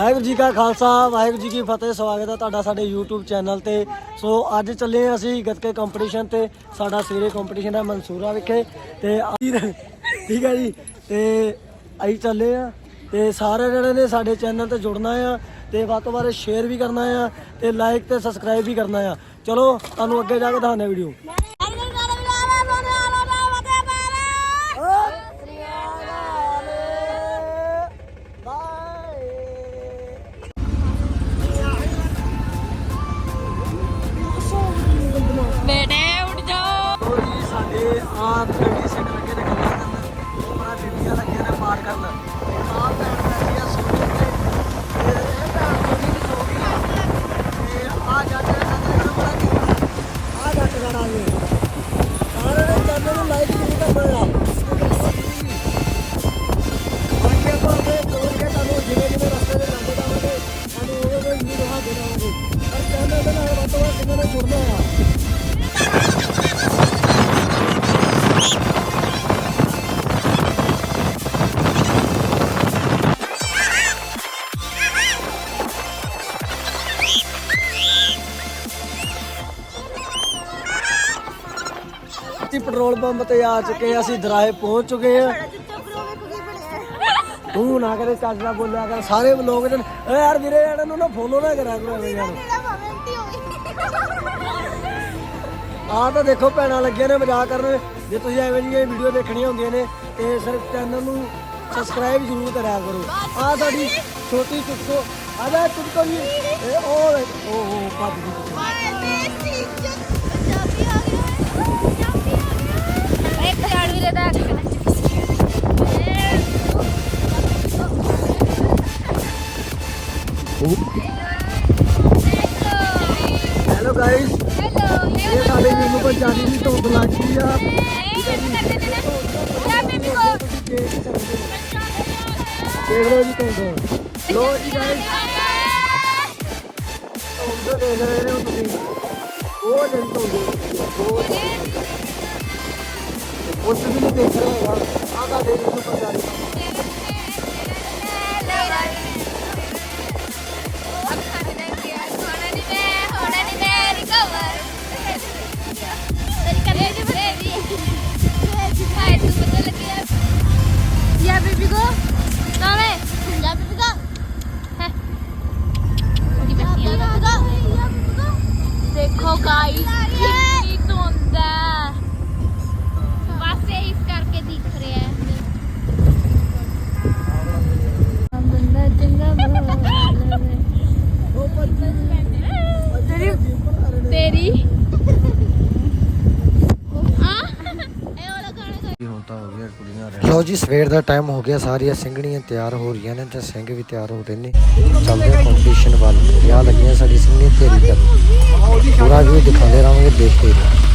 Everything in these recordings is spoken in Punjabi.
ਵਾਹਿਗੁਰੂ ਜੀ ਕਾ ਖਾਲਸਾ, ਵਾਹਿਗੁਰੂ ਜੀ ਕੀ ਫਤਿਹ, ਸਵਾਗਤ ਹੈ ਤੁਹਾਡਾ ਸਾਡੇ YouTube ਚੈਨਲ ਤੇ। ਸੋ ਅੱਜ ਚੱਲੇ ਹਾਂ ਅਸੀਂ ਗੱਤਕੇ ਕੰਪੀਟੀਸ਼ਨ ਤੇ, ਸਾਡਾ ਸਵੇਰੇ ਕੰਪੀਟੀਸ਼ਨ ਹੈ ਮਨਸੂਰਾ ਵਿਖੇ। ਤੇ ਅਸੀਂ- ਠੀਕ ਹੈ ਜੀ, ਤੇ ਅਸੀਂ ਚੱਲੇ ਆ ਤੇ ਸਾਰੇ ਜਿਹੜੇ ਨੇ ਸਾਡੇ ਚੈਨਲ ਤੇ ਜੁੜਨਾ ਆ ਤੇ ਵੱਧ ਤੋਂ ਵੱਧ ਸ਼ੇਅਰ ਵੀ ਕਰਨਾ ਆ ਤੇ ਲਾਈਕ ਤੇ ਸਬਸਕ੍ਰਾਈਬ ਵੀ ਕਰਨਾ ਆ। ਚਲੋ, ਤੁਹਾਨੂੰ ਅੱਗੇ ਜਾ ਕੇ ਦਿਖਾਉਂਦੇ ਵੀਡੀਓ ਅਸੀਂ ਤੇ ਆ ਚੁੱਕੇ ਹਾਂ, ਅਸੀਂ ਦਰਾਏ ਪਹੁੰਚ ਚੁੱਕੇ ਆ। ਤੂੰ ਨਾ ਕਰੇ ਚੱਜ ਨਾਲ ਬੋਲਿਆ ਕਰ ਸਾਰੇ ਲੋਕ ਜਨ ਏ ਯਾਰ ਵੀਰੇ ਇਹਨਾਂ ਨੂੰ ਨਾ ਫੋਲੋ ਨਾ ਕਰਿਆ ਕਰੋ ਐਵੇਂ ਯਾਰ। ਆ ਤਾਂ ਦੇਖੋ ਭੈਣਾਂ ਲੱਗੀਆਂ ਨੇ ਮਜ਼ਾਕ ਕਰਨ। ਜੇ ਤੁਸੀਂ ਐਵੇਂ ਦੀਆਂ ਵੀਡੀਓ ਦੇਖਣੀਆਂ ਹੁੰਦੀਆਂ ਨੇ ਤੇ ਸਿਰਫ ਚੈਨਲ ਨੂੰ ਸਬਸਕ੍ਰਾਈਬ ਜ਼ਰੂਰ ਕਰਿਆ ਕਰੋ। ਆਹ ਸਾਡੀ ਛੋਟੀ ਚੁਟਕੋ ਆ ਜਾ ਜੀ। ਇਹ ਉਹ ਵੇਖ, ਉਹ ਉਹ ਭੱਜ ਗਈ। ਚੁੱਕੋ। ਉਹ ਜਨ ਧੁੰਦ ਉਹ ਉਸ ਵੀ ਨਹੀਂ ਦੇਖ ਰਹੇ ਹੈਗਾ ਆ ਦਾ ਦੇਖ ਨੂੰ Punjabi Yeah, baby, go. Dale. ਦੇਖੋ ਗਾਈਸ ਕਿੰਨੀ ਧੁੰਦ ਹੈ ਬਸ ਇਹ ਇਸ ਕਰਕੇ ਦਿਖ ਰਿਹਾ ਹੈ ਬੰਦਾ ਚੰਗਾ ਉਹ ਤੇਰੀ ਤੇਰੀ ਆ ਇਹ ਵਾਲਾ ਗਾਣਾ ਹੁਣ ਤਾਂ ਹੋ ਗਿਆ ਕੁੜੀਆਂ ਲਓ ਜੀ ਸਵੇਰ ਦਾ ਟਾਈਮ ਹੋ ਗਿਆ ਸਾਰੀਆਂ ਸਿੰਘਣੀਆਂ ਤਿਆਰ ਹੋ ਰਹੀਆਂ ਨੇ ਤੇ ਸਿੰਘ ਵੀ ਤਿਆਰ ਹੋ ਰਹੇ ਨੇ। ਚੱਲਦੇ ਕੰਪੀਟੀਸ਼ਨ ਵੱਲ। ਵਿਆਹ ਲੱਗੀਆਂ ਸਾਡੀ ਸਿੰਘਣੀ ਤੇਰੀ ਕਰਨ ਪੂਰਾ ਵੀ ਦਿਖਾਉਂਦੇ ਰਹਾਂਗੇ ਦੇਖਦੇ ਰਹੋ।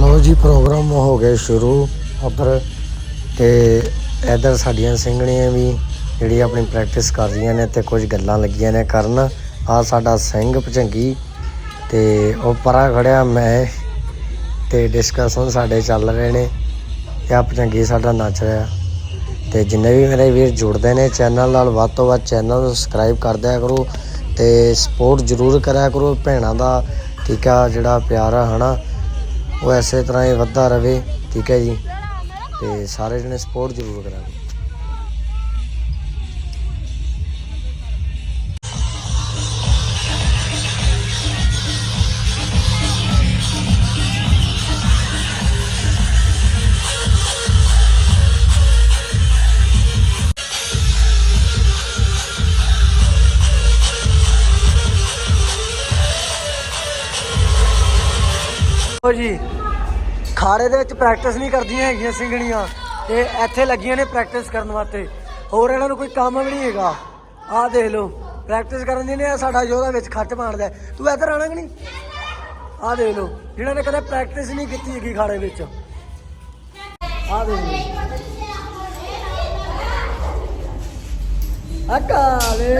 ਲਓ ਜੀ ਪ੍ਰੋਗਰਾਮ ਹੋ ਗਿਆ ਸ਼ੁਰੂ। ਉੱਧਰ ਤੇ ਇਧਰ ਸਾਡੀਆਂ ਸਿੰਘਣੀਆਂ ਵੀ ਜਿਹੜੀ ਆਪਣੀ ਪ੍ਰੈਕਟਿਸ ਕਰ ਰਹੀਆਂ ਨੇ ਤੇ ਕੁਝ ਗੱਲਾਂ ਲੱਗੀਆਂ ਨੇ ਕਰਨ। ਆ ਸਾਡਾ ਸਿੰਘ ਭਜੰਗੀ ਤੇ ਉਹ ਪਰਾਂ ਖੜਿਆ ਮੈਂ ਤੇ ਡਿਸਕਸ਼ਨ ਸਾਡੇ ਚੱਲ ਰਹੇ ਨੇ ਤੇ ਆ ਭਜੰਗੀ ਸਾਡਾ ਨੱਚ ਰਿਹਾ। ਤੇ ਜਿੰਨੇ ਵੀ ਮੇਰੇ ਵੀਰ ਜੁੜਦੇ ਨੇ ਚੈਨਲ ਨਾਲ, ਵੱਧ ਤੋਂ ਵੱਧ ਚੈਨਲ ਨੂੰ ਸਬਸਕ੍ਰਾਈਬ ਕਰ ਦਿਆ ਕਰੋ ਤੇ ਸਪੋਰਟ ਜ਼ਰੂਰ ਕਰਿਆ ਕਰੋ ਭੈਣਾਂ ਦਾ, ਠੀਕ ਆ, ਜਿਹੜਾ ਪਿਆਰ ਆ, ਹਨਾ। ਉਹ ਐਸੇ ਤਰ੍ਹਾਂ ਹੀ ਵੱਧਦਾ ਰਵੇ, ਠੀਕ ਹੈ ਜੀ। ਤੇ ਸਾਰੇ ਜਣੇ ਸਪੋਰਟ ਜ਼ਰੂਰ ਕਰਿਆ ਕਰੋ ਲਓ ਜੀ, ਖਾੜੇ ਦੇ ਵਿੱਚ ਪ੍ਰੈਕਟਿਸ ਨਹੀਂ ਕਰਦੀਆਂ ਹੈਗੀਆਂ ਸਿੰਗਣੀਆਂ ਤੇ ਇੱਥੇ ਲੱਗੀਆਂ ਨੇ ਪ੍ਰੈਕਟਿਸ ਕਰਨ ਵਾਸਤੇ। ਹੋਰ ਇਹਨਾਂ ਨੂੰ ਕੋਈ ਕੰਮ ਵੀ ਨਹੀਂ ਹੈਗਾ। ਆਹ ਦੇਖ ਲਓ ਪ੍ਰੈਕਟਿਸ ਕਰਨ ਦੀ ਨੇ ਸਾਡਾ ਯੋਧਾ ਵਿੱਚ ਖੱਟ ਮਾਰਦਾ ਹੈ। ਤੂੰ ਇੱਧਰ ਆਣਾ ਕਿ ਨਹੀਂ? ਆਹ ਦੇਖ ਲਓ ਜਿਹਨਾਂ ਨੇ ਕਦੇ ਪ੍ਰੈਕਟਿਸ ਨਹੀਂ ਕੀਤੀ ਹੈਗੀ ਖਾੜੇ ਵਿੱਚ। ਆਹ ਦੇਖ ਲਓ। ਅਕਾਲੇ।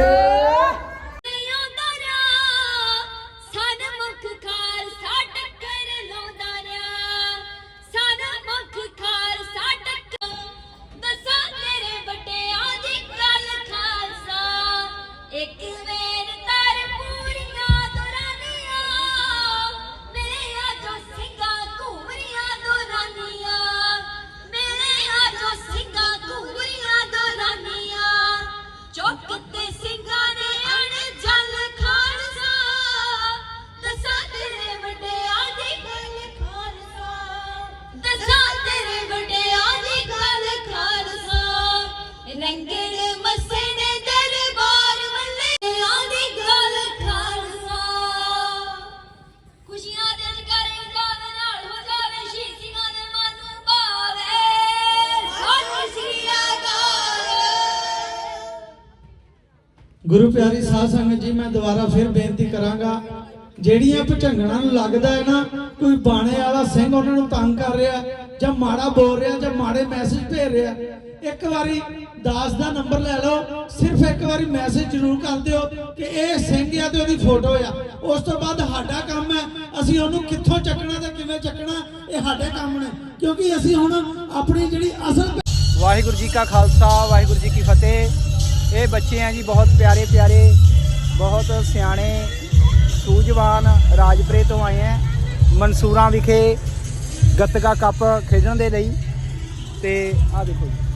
ਗੁਰੂ ਪਿਆਰੀ ਸਾਧ ਸੰਗਤ ਜੀ, ਮੈਂ ਦੁਬਾਰਾ ਫਿਰ ਬੇਨਤੀ ਕਰਾਂਗਾ, ਜਿਹੜੀਆਂ ਭਚੰਗਣਾ ਨੂੰ ਲੱਗਦਾ ਹੈ ਨਾ, ਕੋਈ ਬਾਣੇ ਵਾਲਾ ਸਿੰਘ ਉਹਨਾਂ ਨੂੰ ਤੰਗ ਕਰ ਰਿਹਾ, ਜਾਂ ਮਾੜਾ ਬੋਲ ਰਿਹਾ, ਜਾਂ ਮਾੜੇ ਮੈਸੇਜ ਭੇਜ ਰਿਹਾ, ਇੱਕ ਵਾਰੀ ਦਾਸ ਦਾ ਨੰਬਰ ਲੈ ਲਓ, ਸਿਰਫ ਇੱਕ ਵਾਰੀ ਮੈਸੇਜ ਜ਼ਰੂਰ ਕਰ ਦਿਓ ਕਿ ਇਹ ਸਿੰਘ ਆ ਤੇ ਉਹਦੀ ਫੋਟੋ ਆ। ਉਸ ਤੋਂ ਬਾਅਦ ਸਾਡਾ ਕੰਮ ਹੈ, ਅਸੀਂ ਉਹਨੂੰ ਕਿੱਥੋਂ ਚੱਕਣਾ ਤੇ ਕਿਵੇਂ ਚੱਕਣਾ, ਇਹ ਸਾਡੇ ਕੰਮ ਨੇ। ਕਿਉਂਕਿ ਅਸੀਂ ਹੁਣ ਆਪਣੀ ਜਿਹੜੀ ਅਸਲ ਵਾਹਿਗੁਰੂ ਜੀ ਕਾ ਖਾਲਸਾ, ਵਾਹਿਗੁਰੂ ਜੀ ਕੀ ਫਤਿਹ। ਇਹ ਬੱਚੇ ਆ ਜੀ, ਬਹੁਤ ਪਿਆਰੇ ਪਿਆਰੇ, ਬਹੁਤ ਸਿਆਣੇ, ਸੂਝਵਾਨ ਰਾਜਪੁਰੇ ਤੋਂ ਆਏ ਆ, ਮਨਸੂਰਾਂ ਵਿਖੇ ਗੱਤਕਾ ਕੱਪ ਖੇਡਣ ਦੇ ਲਈ। ਤੇ ਆ ਦੇਖੋ ਜੀ।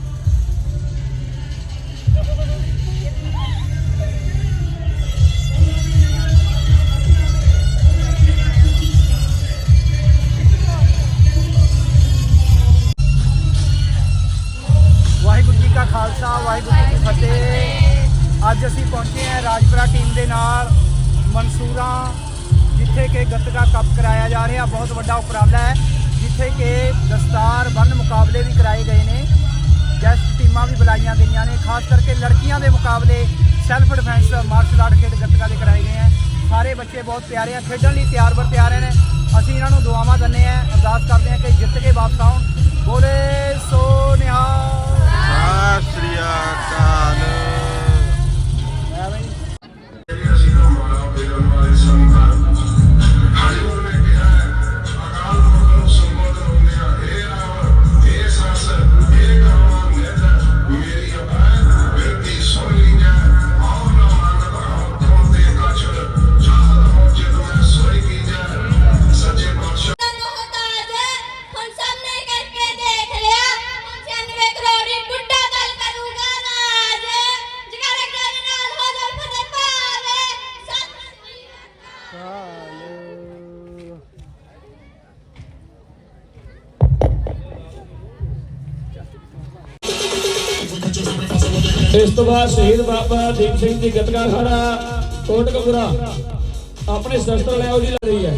ਵਾਹਿਗੁਰੂ ਜੀ ਕਾ ਖਾਲਸਾ, ਵਾਹਿਗੁਰੂ ਜੀ ਕੀ ਫਤਿਹ। ਅੱਜ ਅਸੀਂ ਪਹੁੰਚੇ ਹਾਂ ਰਾਜਪੁਰਾ ਟੀਮ ਦੇ ਨਾਲ ਮਨਸੂਰਾ, ਜਿੱਥੇ ਕਿ ਗੱਤਕਾ ਕੱਪ ਕਰਾਇਆ ਜਾ ਰਿਹਾ। ਬਹੁਤ ਵੱਡਾ ਉਪਰਾਲਾ ਹੈ, ਜਿੱਥੇ ਕਿ ਦਸਤਾਰ ਬੰਨ ਮੁਕਾਬਲੇ ਵੀ ਕਰਾਏ ਗਏ ਨੇ। ਗੈਸਟ ਟੀਮਾਂ ਵੀ ਬੁਲਾਈਆਂ ਗਈਆਂ ਨੇ, ਖਾਸ ਕਰਕੇ ਲੜਕੀਆਂ ਦੇ ਮੁਕਾਬਲੇ ਸੈਲਫ ਡਿਫੈਂਸ, ਮਾਰਸ਼ਲ ਆਰਟ ਖੇਡ ਗੱਤਕਾ ਦੇ ਕਰਾਏ ਗਏ ਹੈ। ਸਾਰੇ ਬੱਚੇ ਬਹੁਤ ਪਿਆਰੇ ਆ, ਖੇਡਣ ਲਈ ਤਿਆਰ ਬਰ ਤਿਆਰ ਨੇ। ਅਸੀਂ ਇਹਨਾਂ ਨੂੰ ਦੁਆਵਾਂ ਦਿੰਦੇ ਆ ਅਰਦਾਸ ਕਰਦੇ ਆ ਕਿ ਜਿੱਤ ਕੇ ਵਾਪਸ ਆਉਣ। ਬੋਲੇ ਸੋ ਨਿਹਾਲ। ਸਤਿ ਸ੍ਰੀ ਅਕਾਲ ਇਸ ਤੋਂ ਬਾਅਦ ਸ਼ਹੀਦ ਬਾਬਾ ਦੀਪ ਸਿੰਘ ਦੀ ਗਤਕਾ ਖੜਾ ਕੋਟਕਪੁਰਾ। ਆਪਣੇ ਸ਼ਸਤਰ ਲਿਆਓ ਜੀ ਲੱਗ ਰਹੀ ਹੈ।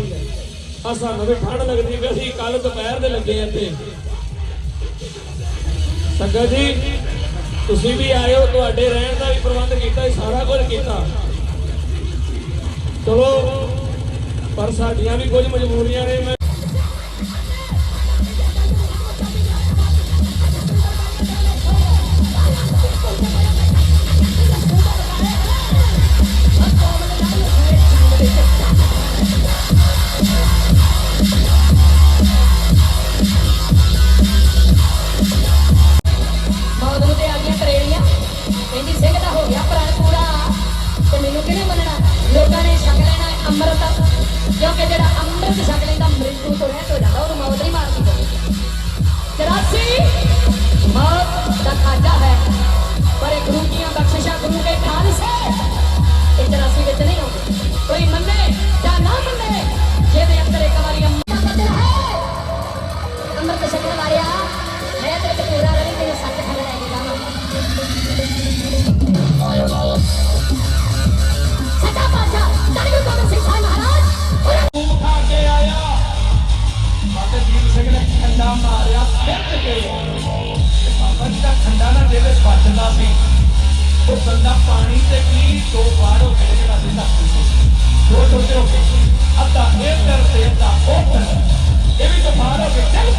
ਆ ਸਾਨੂੰ ਵੀ ਠੰਡ ਲੱਗਦੀ ਵੀ ਅਸੀਂ ਕੱਲ ਦੁਪਹਿਰ ਦੇ ਲੱਗੇ ਇੱਥੇ। ਸੰਗਤ ਜੀ, ਤੁਸੀਂ ਵੀ ਆਏ ਹੋ ਤੁਹਾਡੇ ਰਹਿਣ ਦਾ ਵੀ ਪ੍ਰਬੰਧ ਕੀਤਾ ਸਾਰਾ ਕੁਝ ਕੀਤਾ। ਚਲੋ, ਪਰ ਸਾਡੀਆਂ ਵੀ ਕੁਝ ਮਜਬੂਰੀਆਂ ਨੇ, ਮੈਂ ਛਕ ਲੈਣਾ ਹੈ ਅੰਮ੍ਰਿਤ ਕਿਉਂਕਿ ਜਿਹੜਾ ਮਾਰਿਆ ਬਾਬਾ ਜੀ ਦਾ ਖੰਡਾ ਨਾ ਜਿਹਦੇ ਬਚਦਾ ਸੀ ਉਹ ਬੰਦਾ ਪਾਣੀ ਤੇ ਕੀ ਦੋ ਵਾਰ ਹੋ ਕੇ ਜਿਹੜਾ ਸੀ ਧਰਤੀ ਤੇ ਦੋ ਟੁੱਟੇ ਹੋ ਗਏ ਅੱਧਾ ਇੱਧਰ ਤੇ ਅੱਧਾ ਉੱਧਰ ਇਹ ਵੀ ਤੂਫਾਨ ਹੋ ਕੇ ਚੱਲ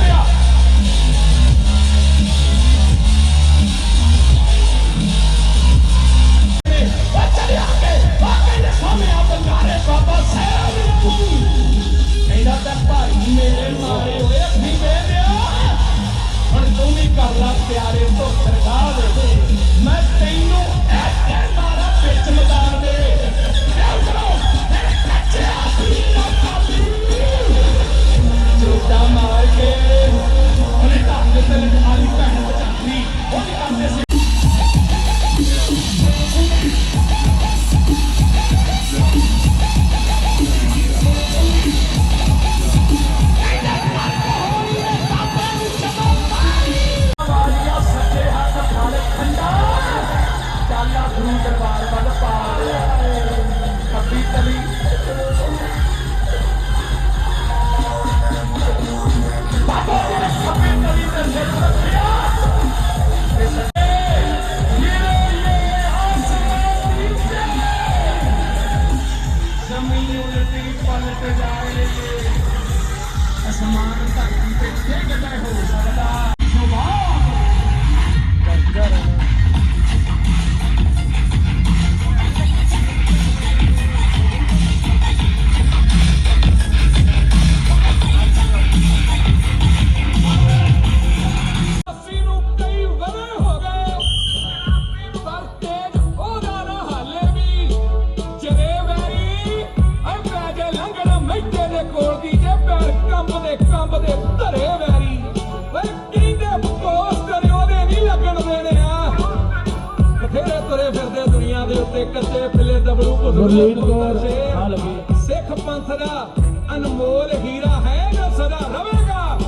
ਸਿੱਖ ਪੰਥ ਦਾ ਅਨਮੋਲ ਹੀਰਾ ਹੈ ਨਾ ਸਦਾ ਰਵੇਗਾ।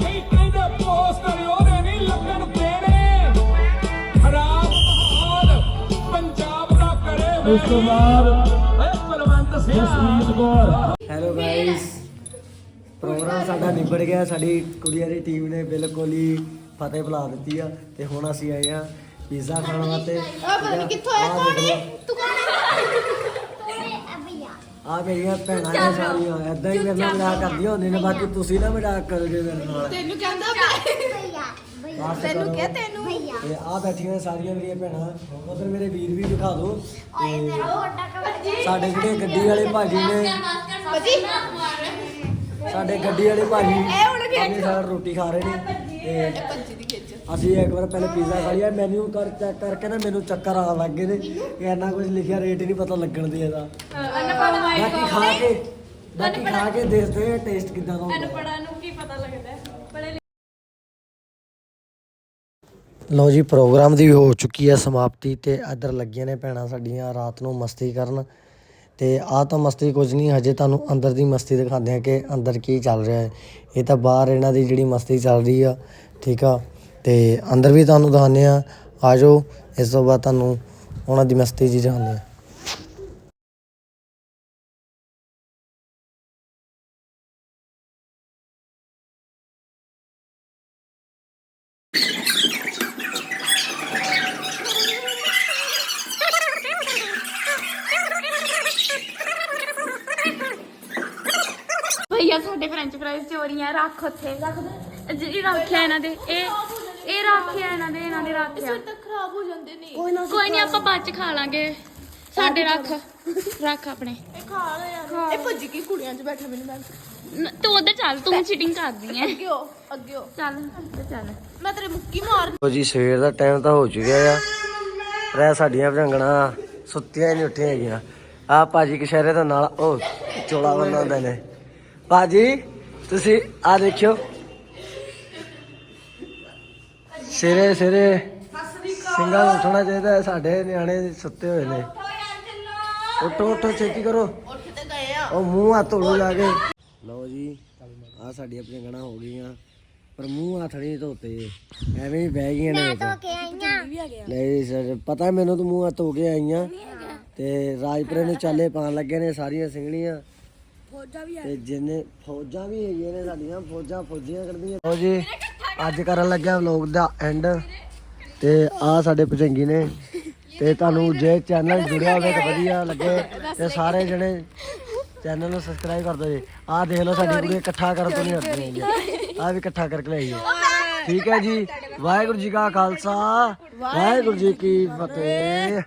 ਕਈ ਕਹਿੰਦੇ ਪੋਸਟਰ ਉਹਦੇ ਨਹੀਂ ਲੱਗਣ ਦੇਣੇ। ਖਰਾਬ ਮਾਹੌਲ ਪੰਜਾਬ ਦਾ ਕਰੇ ਉਸ ਤੋਂ ਬਾਅਦ ਏ Kulwant Singh Jasmeet Kaur. Hello guys program ਸਾਡਾ ਨਿਬੜ ਗਿਆ। ਸਾਡੀ ਕੁੜੀਆਂ ਦੀ ਟੀਮ ਨੇ ਬਿਲਕੁਲ ਹੀ ਫਤਿਹ ਬੁਲਾ ਦਿੱਤੀ ਆ। ਤੇ ਹੁਣ ਅਸੀਂ ਆਏ ਆ ਪੀਜ਼ਾ ਖਾਣ ਵਾਸਤੇ। ਆ ਪਤਾ ਨਹੀਂ ਕਿੱਥੋਂ ਆਇਆ। ਕੌਣ ਹੈ ਤੂੰ ਆ ਮੇਰੀਆਂ ਭੈਣਾਂ ਨੇ ਸਾਰੀਆਂ ਐਦਾਂ ਹੀ ਮੇਰੇ ਨਾਲ ਮਜ਼ਾਕ ਕਰਦੀਆਂ ਹੁੰਦੀਆਂ ਨੇ ਬਾਕੀ ਤੁਸੀਂ ਨਾ ਮਜ਼ਾਕ ਕਰੋਗੇ ਮੇਰੇ ਨਾਲ। ਤੈਨੂੰ ਕਹਿੰਦਾ ਬਸ ਤੈਨੂੰ। ਕਿਹਾ ਤੈਨੂੰ। ਤੇ ਆ ਬੈਠੀਆਂ ਨੇ ਸਾਰੀਆਂ ਮੇਰੀਆਂ ਭੈਣਾਂ ਉਧਰ ਮੇਰੇ ਵੀਰ ਵੀ ਦਿਖਾ ਦਿਓ। ਤੇ ਸਾਡੇ ਜਿਹੜੇ ਗੱਡੀ ਵਾਲੇ ਭਾਜੀ ਨੇ ਬਾਜੀ ਸਾਡੇ ਗੱਡੀ ਵਾਲੇ ਭਾਜੀ ਇਹ ਸਾਰ ਰੋਟੀ ਖਾ ਰਹੇ ਨੇ। ਤੇ ਅਸੀਂ ਇੱਕ ਵਾਰ ਪਹਿਲੇ ਪੀਜ਼ਾ ਖਾ ਲਿਆ ਮੈਨੂ ਕਰ ਚੈੱਕ ਕਰਕੇ ਨਾ ਮੈਨੂੰ ਚੱਕਰ ਆਉਣ ਲੱਗ ਗਏ ਨੇ। ਕਿ ਇੰਨਾ ਕੁਝ ਲਿਖਿਆ ਰੇਟ ਹੀ ਨਹੀਂ ਪਤਾ ਲੱਗਣ ਦੇ ਇਹਦਾ। ਬਾਕੀ ਖਾ ਕੇ ਬਾਕੀ ਖਾ ਕੇ ਦੇਖਦੇ ਆ ਟੇਸਟ ਕਿਦਾਂ ਦਾ ਹੁੰਦਾ। ਲਓ ਜੀ ਪ੍ਰੋਗਰਾਮ ਦੀ ਹੋ ਚੁੱਕੀ ਹੈ ਸਮਾਪਤੀ ਤੇ ਇੱਧਰ ਲੱਗੀਆਂ ਨੇ ਭੈਣਾਂ ਸਾਡੀਆਂ ਰਾਤ ਨੂੰ ਮਸਤੀ ਕਰਨ। ਤੇ ਆਹ ਤਾਂ ਮਸਤੀ ਕੁਝ ਨਹੀਂ ਹਜੇ ਤੁਹਾਨੂੰ ਅੰਦਰ ਦੀ ਮਸਤੀ ਦਿਖਾਉਂਦੇ ਆ ਕਿ ਅੰਦਰ ਕੀ ਚੱਲ ਰਿਹਾ ਹੈ। ਇਹ ਤਾਂ ਬਾਹਰ ਇਹਨਾਂ ਦੀ ਜਿਹੜੀ ਮਸਤੀ ਚੱਲ ਰਹੀ ਆ ਠੀਕ ਆ? ਤੇ ਅੰਦਰ ਵੀ ਤੁਹਾਨੂੰ ਦਿਖਾਉਂਦੇ ਆ ਆਜੋ ਇਸ ਤੋਂ ਬਾਅਦ ਤੁਹਾਨੂੰ ਉਹਨਾਂ ਦੀ ਮਸਤੀ ਜੀ ਦਿਖਾਉਂਦੇ ਆ ਚੋਰੀਆਂ ਰੱਖ ਉੱਥੇ ਰੱਖ ਦੇ। ਜਿਹੜੀ ਰੱਖਿਆ ਇਹਨਾਂ ਦੇ ਇਹ ਇਹ ਰੱਖਿਆ ਇਹਨਾਂ ਦੇ ਇਹਨਾਂ ਦੇ ਰੱਖਿਆ। ਖਰਾਬ ਹੋ ਜਾਂਦੇ ਨੇ। ਕੋਈ ਨਹੀਂ ਆਪਾਂ ਬਾਅਦ ਚ ਖਾ ਲਾਂਗੇ। ਸਾਡੇ ਰੱਖ ਰੱਖ ਆਪਣੇ। ਇਹ ਖਾ ਲਿਆ ਇਹ ਭੱਜ ਗਈ ਕੁੜੀਆਂ 'ਚ ਬੈਠਾ ਮੈਨੂੰ ਮੈਂ। ਨ- ਤੂੰ ਉਧਰ ਚੱਲ ਤੂੰ ਚੀਟਿੰਗ ਕਰਦੀ ਐ। ਅੱਗੇ ਹੋ ਅੱਗੇ ਹੋ। ਚੱਲ ਚੱਲ। ਮੈਂ ਤੇਰੇ ਮੁੱਕੀ ਮਾਰ ਲੋ ਜੀ ਸਵੇਰ ਦਾ ਟਾਈਮ ਤਾਂ ਹੋ ਚੁੱਕਿਆ ਆ। ਰਹਿ ਸਾਡੀਆਂ ਭਜੰਗਣਾ ਸੁੱਤੀਆਂ ਹੀ ਨਹੀਂ ਉੱਠੀਆਂ ਹੈਗੀਆਂ। ਆ ਭਾਜੀ ਕਸ਼ਹਿਰੇ ਤੋਂ ਨਾਲ ਉਹ ਚੋਲਾ ਬਣਾਉਂਦੇ ਨੇ। ਭਾਜੀ? ਤੁਸੀਂ ਆ ਦੇਖਿਓ। ਸਿਰੇ ਸਿਰੇ। ਸਿੰਘਾਂ ਨੂੰ ਉੱਠਣਾ ਚਾਹੀਦਾ ਹੈ ਸਾਡੇ ਨਿਆਣੇ ਸੁੱਤੇ ਹੋਏ ਨੇ। ਉੱਠੋ ਉੱਠੋ ਛੇਤੀ ਕਰੋ। ਉੱਠ ਤੇ ਗਏ ਆ ਉਹ ਮੂੰਹ ਹੱਥ ਧੋ ਜਾ ਕੇ। ਲਓ ਜੀ ਆ ਸਾਡੀਆਂ ਭਜੰਗਣਾ ਹੋ ਗਈਆਂ। ਪਰ ਮੂੰਹ ਹੱਥ ਨਹੀਂ ਧੋਤੇ। ਐਵੇਂ ਹੀ ਬਹਿ ਗਈਆਂ ਨੇ ਨਹੀਂ ਸਰ ਪਤਾ ਮੈਨੂੰ ਤੂੰ ਮੂੰਹ ਹੱਥ ਧੋ ਕੇ ਆਈਆਂ ਤੇ ਰਾਜਪੁਰੇ ਨੂੰ ਚਾਲੇ ਪਾਣ ਲੱਗੇ ਨੇ ਸਾਰੀਆਂ ਸਿੰਘਣੀਆਂ ਤੇ ਜਿੰਨੇ ਫੌਜਾਂ ਵੀ ਹੈਗੀਆਂ ਨੇ ਸਾਡੀਆਂ ਫੌਜਾਂ ਫੌਜੀਆਂ ਕਰਦੀਆਂ ਲਓ ਜੀ ਅੱਜ ਕਰਨ ਲੱਗਿਆ ਵਲੌਗ ਦਾ ਐਂਡ ਤੇ ਆ ਸਾਡੇ ਭਜੰਗੀ ਨੇ। ਤੇ ਤੁਹਾਨੂੰ ਜੇ ਚੈਨਲ ਜੁੜਿਆ ਹੋਵੇ ਤਾਂ ਵਧੀਆ ਲੱਗੇ। ਤੇ ਸਾਰੇ ਜਣੇ ਚੈਨਲ ਨੂੰ ਸਬਸਕ੍ਰਾਈਬ ਕਰ ਦਿਓ ਜੀ। ਆਹ ਦੇਖ ਲਓ ਸਾਡੀ ਕੁੜੀ ਇਕੱਠਾ ਕਰਨ ਤੋਂ ਨਹੀਂ ਹਟਦੀ ਆ ਵੀ ਇਕੱਠਾ ਕਰਕੇ ਲਈ ਠੀਕ ਹੈ ਜੀ। ਵਾਹਿਗੁਰੂ ਜੀ ਕਾ ਖਾਲਸਾ। ਵਾਹਿਗੁਰੂ ਜੀ ਕੀ ਫਤਿਹ।